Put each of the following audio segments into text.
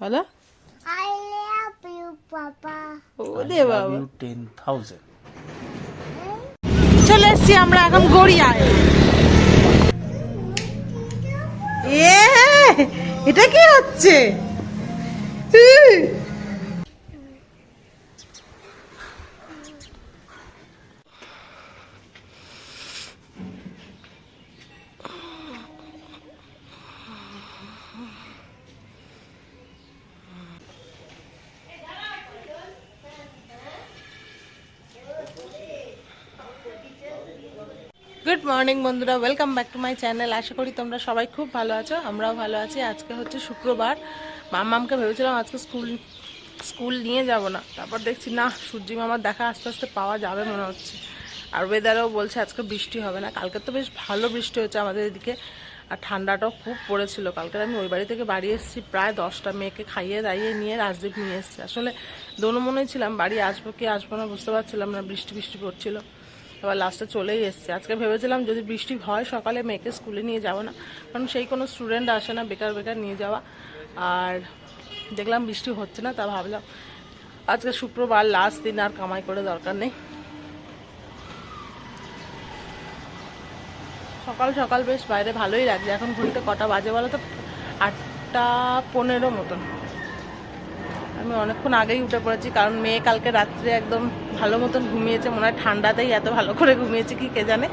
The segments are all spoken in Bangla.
বলো I love you, Papa. ওরে বাবা টেন থাউজেন্ড চলে এসছি আমরা এখন গড়িয়ায় এ এটা কি হচ্ছে গুড মর্নিং বন্ধুরা। Welcome back to my channel আশা করি তোমরা সবাই খুব ভালো আছো, আমরাও ভালো আছি। আজকে হচ্ছে শুক্রবার। মামামকে ভেবেছিলাম আজকে স্কুল স্কুল নিয়ে যাব না। তারপর দেখছি, না, সূর্যি মামার দেখা আস্তে আস্তে পাওয়া যাবে মনে হচ্ছে। আর ওয়েদারও বলছে আজকে বৃষ্টি হবে না। কালকে তো বেশ ভালো বৃষ্টি হচ্ছে আমাদের এদিকে। আর ঠান্ডাটাও খুব পড়েছিল। কালকে আমি ওই বাড়ি থেকে বাড়ি এসেছি, প্রায় দশটা মেয়েকে খাইয়ে দাইয়ে নিয়ে রাজদীপ নিয়ে এসেছি। আসলে দোনো মনেই ছিলাম, বাড়ি আসব কি আসব না বুঝতে পারছিলাম না, বৃষ্টি বৃষ্টি পড়ছিল। এবার লাস্টে চলেই এসছে। আজকে ভেবেছিলাম যদি বৃষ্টি হয়, সকালে মেয়েকে স্কুলে নিয়ে যাব না। কারণ সেই কোনো স্টুডেন্ট আসে না, বেকার বেকার নিয়ে যাওয়া। আর দেখলাম বৃষ্টি হচ্ছে না, তা ভাবলাম আজকে শুক্রবার লাস্ট দিন আর কামাই করে দরকার নেই। সকাল সকাল বেশ, বাইরে ভালোই লাগছে। এখন ঘুরতে কটা বাজে বলো তো? আটটা পনেরো মতন। আমি অনেকক্ষণ আগেই উঠে পড়েছি, কারণ মেয়ে কালকে রাত্রে একদম ভালো মতন ঘুমিয়েছে, মনে হয় ঠান্ডাতেই এত ভালো করে ঘুমিয়েছে কি কে জানে।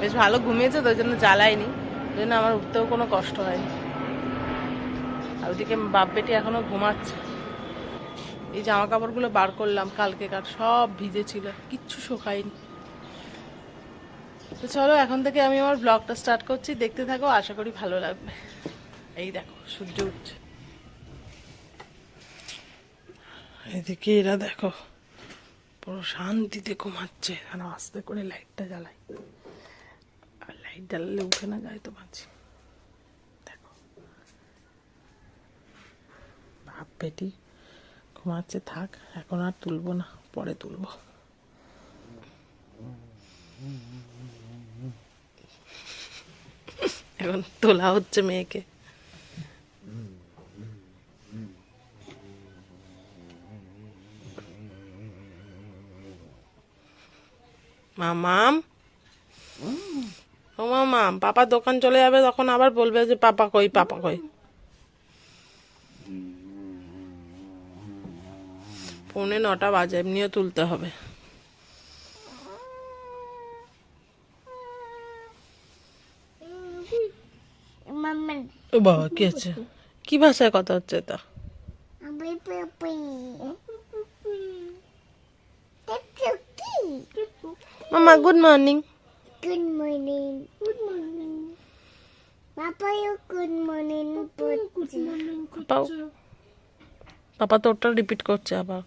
বেশ ভালো ঘুমিয়েছে তো ওই জন্য জ্বালায়নি, ওই জন্য আমার উঠতেও কোনো কষ্ট হয়নি। আর ওদিকে বাপ বেটি এখনও ঘুমাচ্ছে। এই জামা কাপড়গুলো বার করলাম কালকে কার, সব ভিজে ছিল কিচ্ছু শোকায়নি। তো চলো এখন থেকে আমি আমার ব্লগটা স্টার্ট করছি, দেখতে থাকো, আশা করি ভালো লাগবে। এই দেখো, সূর্য উঠছে। এদিকে এরা দেখো পুরো শান্তিতে ঘুমাচ্ছে। আর আস্তে করে লাইটটা জ্বালাই। আর লাইট জ্বালালে উঠে না যায় তো মাঝি দেখো। ভাব পেটি ঘুমাচ্ছে থাক, এখন আর তুলবো না, পরে তুলবো। এখন তোলা হচ্ছে মেয়েকে। মামাম। ও মামাম পাপা দোকান চলে যাবে তখন আবার বলবে যে পাপা কই পাপা কই। পৌনে নটা বাজে এমনিও তুলতে হবে। ও বাবা কি হচ্ছে কি ভাষায় কথা হচ্ছে এটা? মামা good morning Good morning. Good morning. Papa, you good morning. Good morning. পাপাও পাপা তো ওটা রিপিট করছে আবার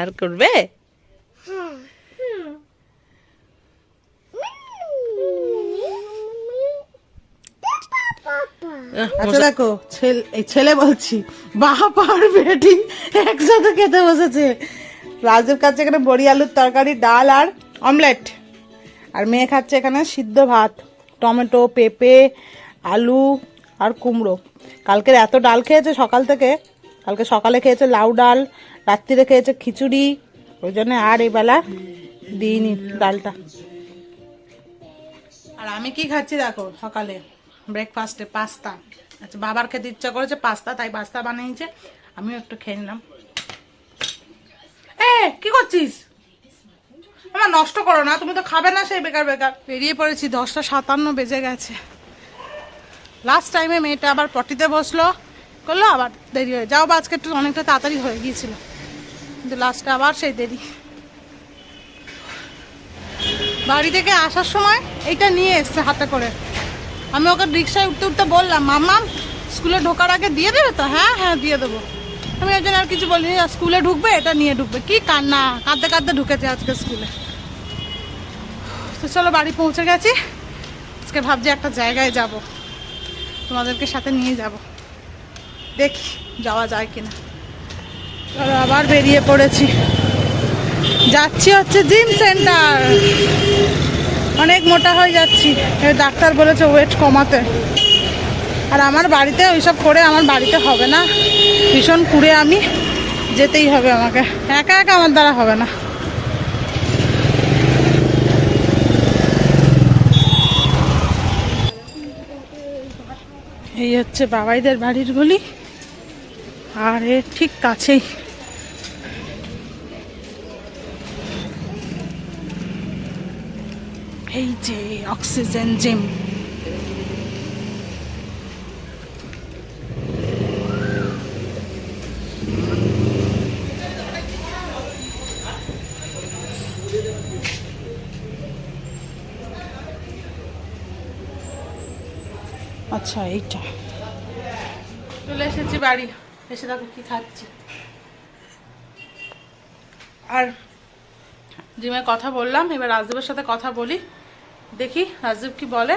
আর করবে আচ্ছা দেখো ছেলে বলছি বাপ আর বেটি একসাথে খেতে বসেছে। রাজের কাছে এখানে বড়ি আলুর তরকারি ডাল আর অমলেট আর মেয়ে খাচ্ছে এখানে সিদ্ধ ভাত টমেটো পেঁপে আলু আর কুমড়ো। কালকের এত ডাল খেয়েছে সকাল থেকে। কালকে সকালে খেয়েছে লাউ ডাল রাত্রিরে খেয়েছে খিচুড়ি। ওই জন্য আর এই বেলা দিইনি ডালটা। আর আমি কি খাচ্ছি দেখো সকালে? ব্রেকফাস্টে পাস্তা। আচ্ছা বাবার খেতে ইচ্ছা করেছে পাস্তা, তাই পাস্তা বানিয়েছে। আমিও একটু খেয়ে নিলাম। এ, কি করছিস? আমার নষ্ট করো না, তুমি তো খাবে না সেই বেকার বেকার। বেরিয়ে পড়েছি, দশটা সাতান্ন বেজে গেছে। লাস্ট টাইমে মেয়েটা আবার পটিতে বসল, করল, আবার দেরি হয়ে যাও আজকে একটু অনেকটা তাড়াতাড়ি হয়ে গিয়েছিল। কিন্তু লাস্টে আবার সেই দেরি। বাড়ি থেকে আসার সময় এইটা নিয়ে এসছে হাতে করে। আমি ওকে রিক্সায় উঠতে উঠতে বললাম মামা স্কুলে ঢোকার আগে দিয়ে দেবে তো? হ্যাঁ হ্যাঁ দিয়ে দেবো। আমি ওই জন্য আর কিছু বলিনি স্কুলে ঢুকবে, এটা নিয়ে ঢুকবে। কি কান্না, কাঁদতে কাঁদতে ঢুকেছে আজকে স্কুলে। তো চলো বাড়ি পৌঁছে গেছি। আজকে ভাবছি একটা জায়গায় যাব, তোমাদেরকে সাথে নিয়ে যাব। দেখি যাওয়া যায় কিনা। চলো আবার বেরিয়ে পড়েছি। যাচ্ছি হচ্ছে জিম সেন্টার। অনেক মোটা হয়ে যাচ্ছি। ডাক্তার বলেছে ওয়েট কমাতে। আর আমার বাড়িতে ওইসব করে আমার বাড়িতে হবে না। ভীষণ কুড়ে আমি, যেতেই হবে আমাকে। একা একা আমার দ্বারা হবে না। এই হচ্ছে বাবাইদের বাড়ির গলি। আর এর ঠিক কাছেই। এই যে অক্সিজেন জিম। আচ্ছা এইটা। চলে এসেছি বাড়ি। এসে দেখো কি খাচ্ছি। আর জিমে কথা বললাম, এবার রাজদেবের সাথে কথা বলি। দেখি রাজদেব কি বলে।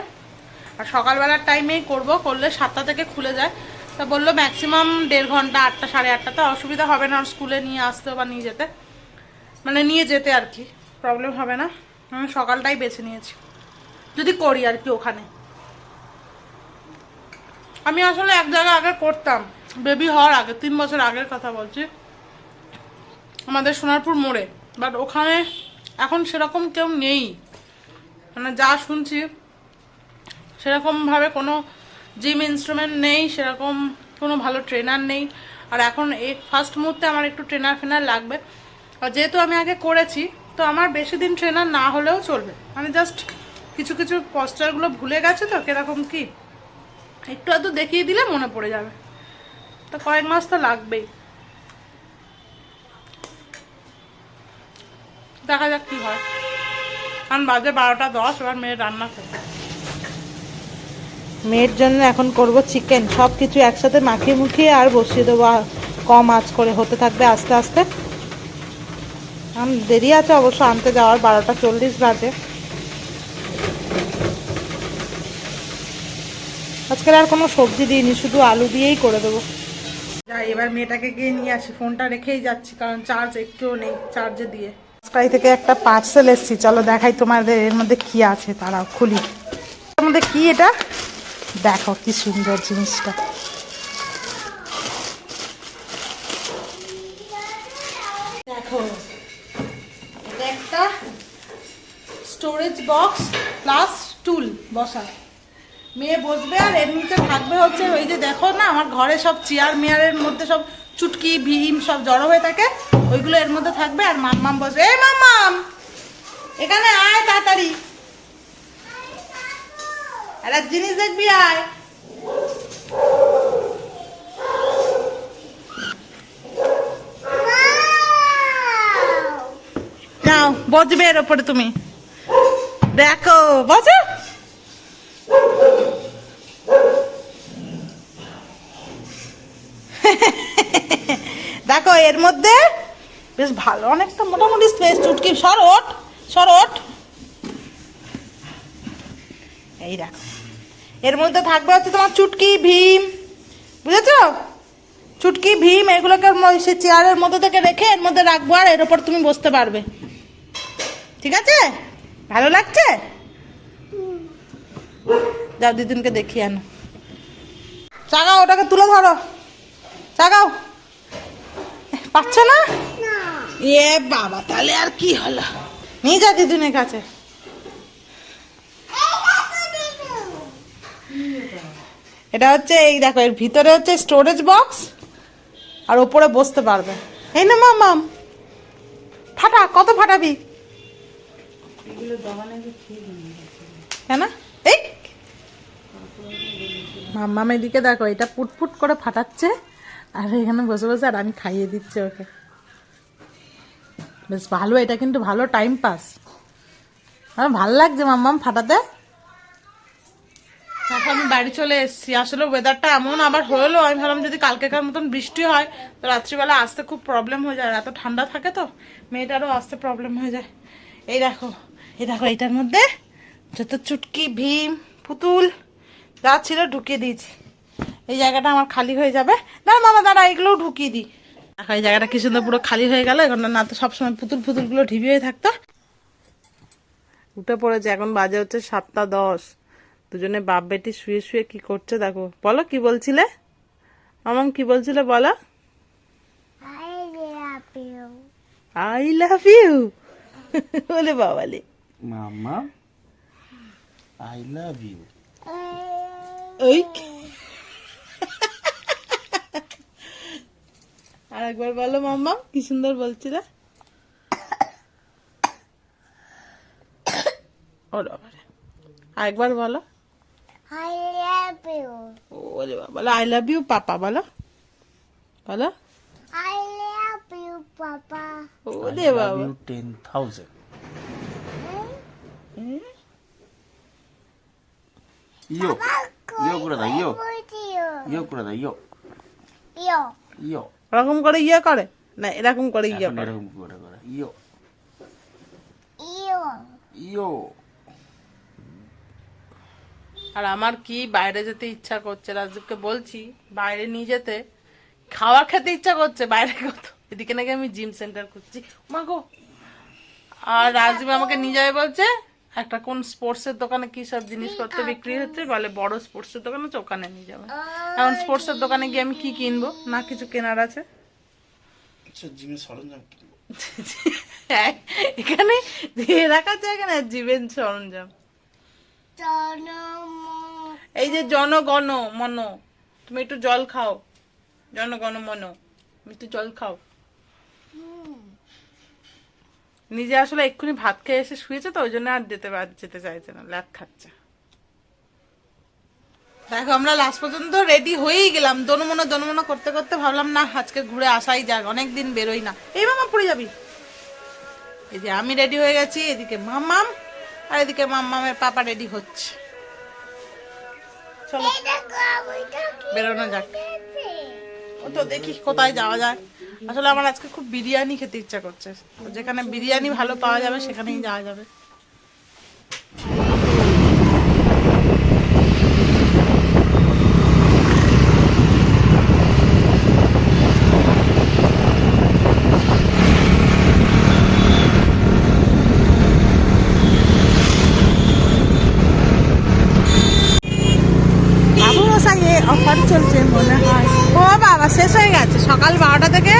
আর সকালবেলার টাইমেই করব, করলে সাতটা থেকে খুলে যায়। তা বলল ম্যাক্সিমাম দেড় ঘণ্টা, আটটা, সাড়ে আটটাতে অসুবিধা হবে না স্কুলে নিয়ে আসতে বা নিয়ে যেতে। মানে নিয়ে যেতে আর কি প্রবলেম হবে না। আমি সকালটাই বেছে নিয়েছি, যদি করি আর কি ওখানে। আমি আসলে এক জায়গায় আগে করতাম বেবি হওয়ার আগে, তিন বছর আগের কথা বলছি। আমাদের সোনারপুর মোড়ে বাট ওখানে এখন সেরকম কেউ নেই। মানে যা শুনছি, সেরকমভাবে কোনো জিম ইনস্ট্রুমেন্ট নেই, সেরকম কোনো ভালো ট্রেনার নেই। আর এখন এই ফার্স্ট মুহূর্তে আমার একটু ট্রেনার ফেনার লাগবে। আর যেহেতু আমি আগে করেছি, তো আমার বেশি দিন ট্রেনার না হলেও চলবে। মানে জাস্ট কিছু কিছু পস্টারগুলো ভুলে গেছে তো, কীরকম কি? একটু আধটু দেখিয়ে দিলে মনে পড়ে যাবে। তো কয়েক মাস তো লাগবেই। দেখা যাক কি হয়। কারণ বাজে বারোটা দশ এবার মেয়ে রান্না করবে মেয়ের জন্য এখন করব চিকেন সব কিছু একসাথে মাখিয়ে মুখিয়ে আর বসিয়ে দেবো। আর কম আঁচ করে হতে থাকবে আস্তে আস্তে। এখন দেরি আছে অবশ্য আনতে যাওয়ার বারোটা চল্লিশ বাজে। আজকাল আর কোনো সবজি দিইনি শুধু আলু দিয়েই করে দেবো। যাই এবার মেয়েটাকে গিয়ে নিয়ে আসি। ফোনটা রেখেই যাচ্ছি কারণ চার্জ একটুও নেই চার্জে দিয়ে। রাস্তায় থেকে একটা পার্সেল এসছি। চলো দেখাই তোমাদের এর মধ্যে কি আছে। তারাও খুলি। এর কি এটা? দেখো কি সুন্দর জিনিসটা। দেখো একটা স্টোরেজ বক্স প্লাস টুল বসার মেয়ে বসবে আর এর নিচে থাকবে হচ্ছে ওই যে দেখো না, আমার ঘরে সব চেয়ার মেয়ারের মধ্যে সব চুটকি, ভীম সব জড়ো হয়ে থাকে, ওইগুলো এর মধ্যে থাকবে আর মাম্মাম বসবে এই মাম্মাম! এখানে আয় তাড়াতাড়ি। একটা জিনিস দেখবি, আয়। নাও এর ওপরে তুমি। দেখো, বসো। দেখো, এর মধ্যে বেশ ভালো, অনেকটা মোটামুটি স্পেস চুটকি। সরট সরট। এই দেখো। এর মধ্যে থাকবে হচ্ছে তোমার চুটকি, ভীম। বুঝেছ? চুটকি, ভীম, এগুলোকে সে চেয়ারের মধ্যে থেকে রেখে এর মধ্যে রাখব আর এর ওপর তুমি বসতে পারবে। ঠিক আছে? ভালো লাগছে? যাও দিদিনকে দেখিয়ে আনো। চাগাও, ওটাকে তুলে ধরো। চাগাও। পাচ্ছ না? এ বাবা তাহলে আর কি হলো? নিয়ে যা দিদিনের কাছে। এটা হচ্ছে এই দেখো এর ভিতরে হচ্ছে স্টোরেজ বক্স আর ওপরে বসতে পারবে। এই না মাম ফাটা কত ফাটাবি? কেন? এই। মাম্মাম এদিকে দেখো এটা পুটপুট করে ফাটাচ্ছে। আর এখানে বসে বসে আর আমি খাইয়ে দিচ্ছি ওকে। বেশ ভালো, এটা কিন্তু ভালো টাইম পাস আমার ভালো লাগছে মাম্মাম ফাটাতে। এখন আমি বাড়ি চলে এসেছি। আসলে ওয়েদারটা এমন আবার হলো, আমি ভাবলাম যদি কালকেকার মতন বৃষ্টি হয়, তো রাত্রিবেলা আসতে খুব প্রবলেম হয়ে যায়। এত ঠান্ডা থাকে তো, মেয়েটারও আসতে প্রবলেম হয়ে যায়। এই দেখো এই দেখো, এইটার মধ্যে যত চুটকি, ভীম, পুতুল, যা ছিল ঢুকিয়ে দিয়েছি। এই জায়গাটা আমার খালি হয়ে যাবে। দাঁড়া মামা দাঁড়া এগুলোও ঢুকিয়ে দিই। এই জায়গাটা কি সুন্দর পুরো খালি হয়ে গেল। এখন না তো সবসময় পুতুল পুতুলগুলো ঢিবি হয়ে থাকতো। উঠে পড়েছে এখন বাজে হচ্ছে সাতটা দশ। দুজনে বাপ বেটি শুয়ে শুয়ে কি করছে দেখো। বলো কি বলছিলে? মামাম কি বলছিলে বলো. আই লাভ ইউ বলে বাবালে। মামা আই লাভ ইউ ওই আর একবার বলো মাম্মা কি সুন্দর বলছিলে? বাবারে। আরেকবার বলো। I love you. ওরে বাবা বলো আই লাভ ইউ পাপা বলো। বলো। I love you, Papa. ওরে বাবা। You ten thousand yo yo করে দাও ইয়ো। ইয়ো করে দাও ইয়ো। ইয়ো। ওরকম করে ইয়ে করে। না এরকম করে ইয়ে করে। এরকম করে করে। ইয়ো। Yo. ইয়ো। আর আমার কি বাইরে যেতে ইচ্ছা করছে? রাজদীপকে বলছি বাইরে নিয়ে যেতে। খাওয়ার খেতে ইচ্ছা করছে বাইরে কত? এদিকে নাকি আমি জিম সেন্টার করছি মা গো। আর রাজদীপ আমাকে নিয়ে যাবে বলছে? একটা কোন স্পোর্টস এর দোকানে কি সব জিনিসপত্র বিক্রি হচ্ছে? বলে বড় স্পোর্টস এর দোকানে হচ্ছে, ওখানে নিয়ে যাবে। এখন স্পোর্টস এর দোকানে গিয়ে আমি কি কিনবো? না কিছু কেনার আছে? আচ্ছা সরঞ্জাম এখানে দিয়ে রাখা এখানে জীবের সরঞ্জাম। এই যে জনগণ মন তুমি একটু জল খাও। জনগণ মন তুমি একটু জল খাও। নিজে আসলে এক্ষুনি ভাত খেয়ে এসে শুয়েছে তো ওই জন্য আর যেতে যেতে চাইছে না ল্যাক খাচ্ছে। দেখো আমরা লাস্ট পর্যন্ত রেডি হয়েই গেলাম। দনমনো দনমনো করতে করতে ভাবলাম না আজকে ঘুরে আসাই যাক অনেকদিন বেরোই না। এই মামা পড়ে যাবি? এই যে আমি রেডি হয়ে গেছি এদিকে মাম্মাম আর এদিকে মাম্মামের পাপা রেডি হচ্ছে। চলো বেরোনো যাক। ও তো দেখি কোথায় যাওয়া যায়। আসলে আমার আজকে খুব বিরিয়ানি খেতে ইচ্ছা করছে। যেখানে বিরিয়ানি ভালো পাওয়া যাবে, সেখানেই যাওয়া যাবে বাবু মশাইয়ে অফার চলছে মনে হয় ও বাবা শেষ হয়ে গেছে সকাল বারোটা থেকে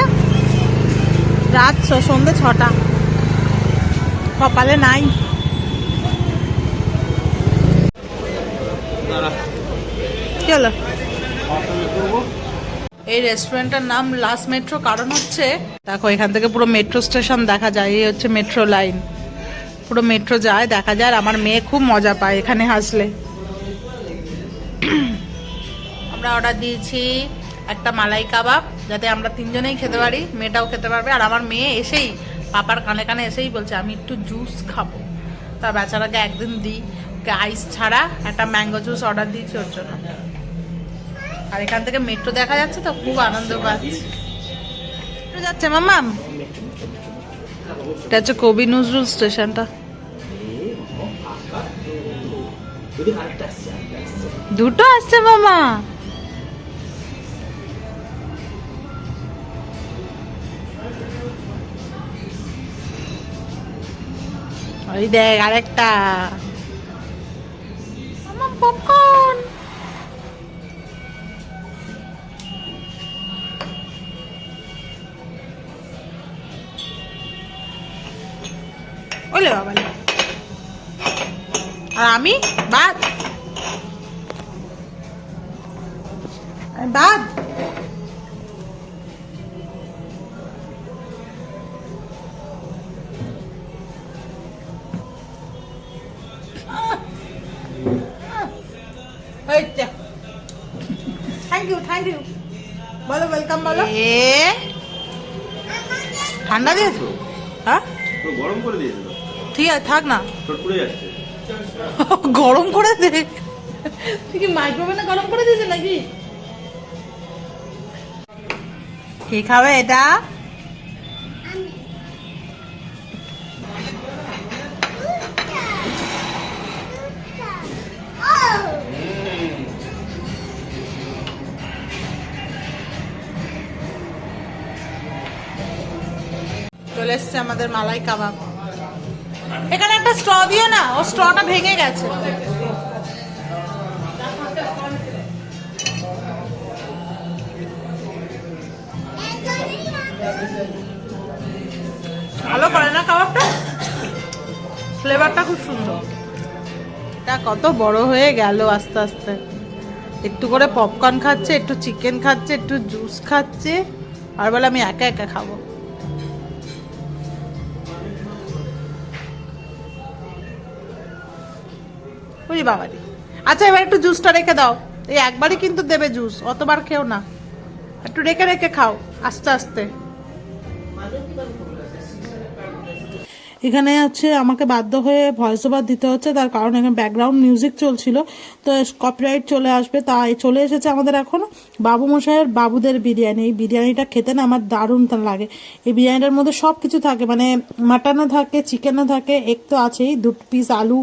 রাত ছ- সন্ধ্যে ছটা কপালে নাই। হলো? এই রেস্টুরেন্টটার নাম লাস্ট মেট্রো, কারণ হচ্ছে, দেখো, এখান থেকে পুরো মেট্রো স্টেশন দেখা যায়, এই হচ্ছে মেট্রো লাইন। পুরো মেট্রো যায়, দেখা যায় আমার মেয়ে খুব মজা পায় এখানে হাসলে। আমরা অর্ডার দিয়েছি একটা মালাই কাবাব, যাতে আমরা তিনজনেই খেতে পারি, মেয়েটাও খেতে পারবে, আর আমার মেয়ে এসেই পাপার কানে কানে এসেই বলছে, আমি একটু জুস খাব। তা বেচারাকে একদিন দিই। আইস ছাড়া একটা ম্যাঙ্গো জুস অর্ডার দিয়েছি ওর জন্য। আর এখান থেকে মেট্রো দেখা যাচ্ছে তো, খুব আনন্দ পাচ্ছি। যাচ্ছে মামাম। এটা হচ্ছে কবি নজরুল স্টেশনটা। দুটো আসছে মামা ওই দেখ আরেকটা। আমার পপকর্ন ওলে বাবা আর আমি? বাদ। বাদ। ওয়েলকাম বলো এ? ঠান্ডা দিয়েছ? হ্যাঁ? গরম করে দিয়েছ ঠিক আছে থাক না। গরম করে দে। তুই কি মাইক্রোওভেনে গরম করে দিয়েছে নাকি? কি খাবে এটা? এসছে আমাদের মালাই কাবাব। এখানে একটা স্ট্র দিও না ও স্ট্রটা ভেঙে গেছে। ভালো করে না কাবাবটা? ফ্লেভারটা খুব সুন্দর। এটা কত বড় হয়ে গেল আস্তে আস্তে। একটু করে পপকর্ন খাচ্ছে, একটু চিকেন খাচ্ছে, একটু জুস খাচ্ছে, আর বলে আমি একা একা খাব। বুঝি বাবারি আচ্ছা এবার একটু জুসটা রেখে দাও। এই একবারই কিন্তু দেবে জুস, অতবার খেও না। একটু রেখে রেখে খাও, আস্তে আস্তে। এখানে হচ্ছে আমাকে বাধ্য হয়ে ভয়েস ওভার দিতে হচ্ছে, তার কারণ এখানে ব্যাকগ্রাউন্ড মিউজিক চলছিল। তো কপিরাইট চলে আসবে, তাই চলে এসেছে আমাদের এখন বাবু মশাইয়ের বাবুদের বিরিয়ানি। এই বিরিয়ানিটা খেতে না আমার দারুণ লাগে। এই বিরিয়ানিটার মধ্যে সব কিছু থাকে মানে মাটনও থাকে চিকেনও থাকে এক তো আছেই দু পিস আলু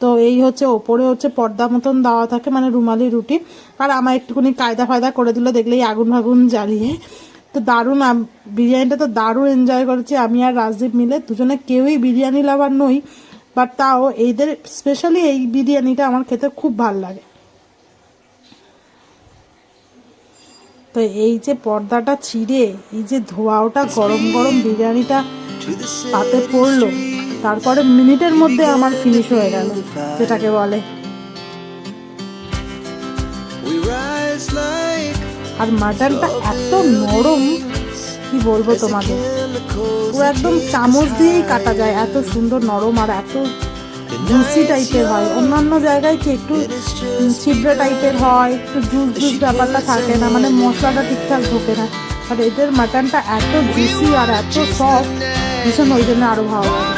তো এই হচ্ছে ওপরে হচ্ছে পর্দা মতন দেওয়া থাকে মানে রুমালি রুটি। আর আমার একটুখানি কায়দা ফায়দা করে দিল, দেখলেই আগুন ফাগুন জ্বালিয়ে। তো দারুণ বিরিয়ানিটা তো দারুণ এনজয় করেছি আমি আর রাজদীপ মিলে। দুজনে কেউই বিরিয়ানি লাভার নই বাট তাও এইদের স্পেশালি এই বিরিয়ানিটা আমার খেতে খুব ভালো লাগে। তো এই যে পর্দাটা ছিঁড়ে, এই যে ধোয়াওটা গরম গরম বিরিয়ানিটা পাতে পড়ল। তারপরে মিনিটের মধ্যে আমার ফিনিশ হয়ে গেল, যেটাকে বলে। আর মাটনটা এত নরম, কি বলব chemicals পুরো একদম চামচ দিয়েই কাটা যায়, এত সুন্দর নরম আর এত জুসি টাইপের হয়। অন্যান্য জায়গায় কি একটু ছিদ্র টাইপের হয়, একটু জুস জুস ব্যাপারটা থাকে না মানে মশলাটা ঠিকঠাক ঢোকে না। আর এদের মাটনটা এত জুসি আর এত সফট ভীষণ ওই জন্য আরও ভালো লাগে।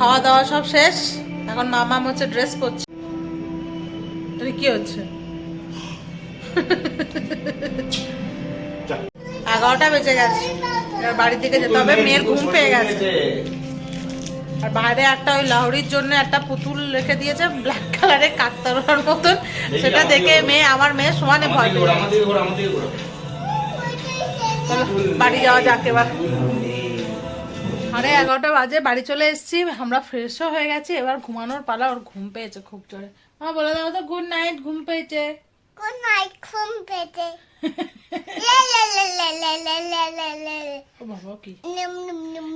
খাওয়া দাওয়া সব শেষ। এখন মামা হচ্ছে ড্রেস পরছে। এটা কি হচ্ছে? এগারোটা বেজে গেছে। এবার বাড়ি থেকে যেতে হবে। মেয়ের ঘুম পেয়ে গেছে। আর বাইরে একটা ওই লাহরির জন্য একটা পুতুল রেখে দিয়েছে ব্ল্যাক কালারের কাকতারুয়ার মতন। সেটা দেখে মেয়ে আমার মেয়ে সমানে ভয় পেয়ে বাড়ি যাওয়া যাক এবার। সাড়ে এগারোটা বাজে বাড়ি চলে এসেছি আমরা ফ্রেশও হয়ে গেছি এবার ঘুমানোর পালা ওর ঘুম পেয়েছে খুব জোরে। আমার বলে দাও তো গুড নাইট ঘুম পেয়েছে। গুড নাইট ঘুম পেয়েছে।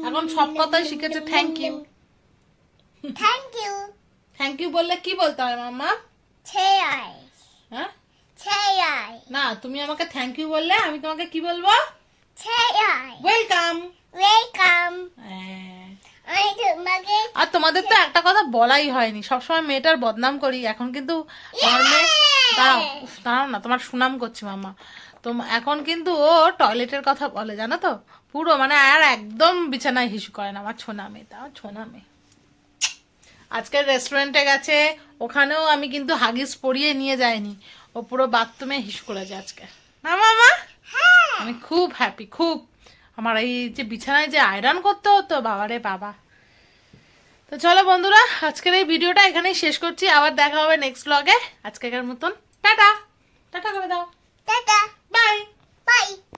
এখন সব কথাই শিখেছে thank you thank you thank you বললে কি বলতে হয় মাম্মা হ্যাঁ না তুমি আমাকে থ্যাংক ইউ বললে আমি তোমাকে কি বলব ওয়েলকাম ওয়েলকাম. হ্যাঁ. আর তোমাদের তো একটা কথা বলাই হয়নি। সবসময় মেয়েটার বদনাম করি। এখন কিন্তু আমার মেয়ে দাঁড়াও দাঁড়াও না তোমার সুনাম করছি মামা। তো এখন কিন্তু ও টয়লেটের কথা বলে জানো তো? পুরো মানে আর একদম বিছানায় হিসু করে না। আমার ছোনা মেয়ে তা ছোনা মেয়ে। আজকে রেস্টুরেন্টে গেছে। ওখানেও আমি কিন্তু হাগিস পরিয়ে নিয়ে যাইনি। ও পুরো বাথরুমে হিসু করেছে আজকে। না মামা? আমি খুব হ্যাপি খুব। আমার এই যে বিছানায় যে আয়রন করতে হতো বাবারে বাবা। তো চলো বন্ধুরা আজকের এই ভিডিওটা এখানেই শেষ করছি। আবার দেখা হবে নেক্সট ব্লগে আজকেকার মতন টাটা। টাটা করে দাও। টাটা। Bye Bye.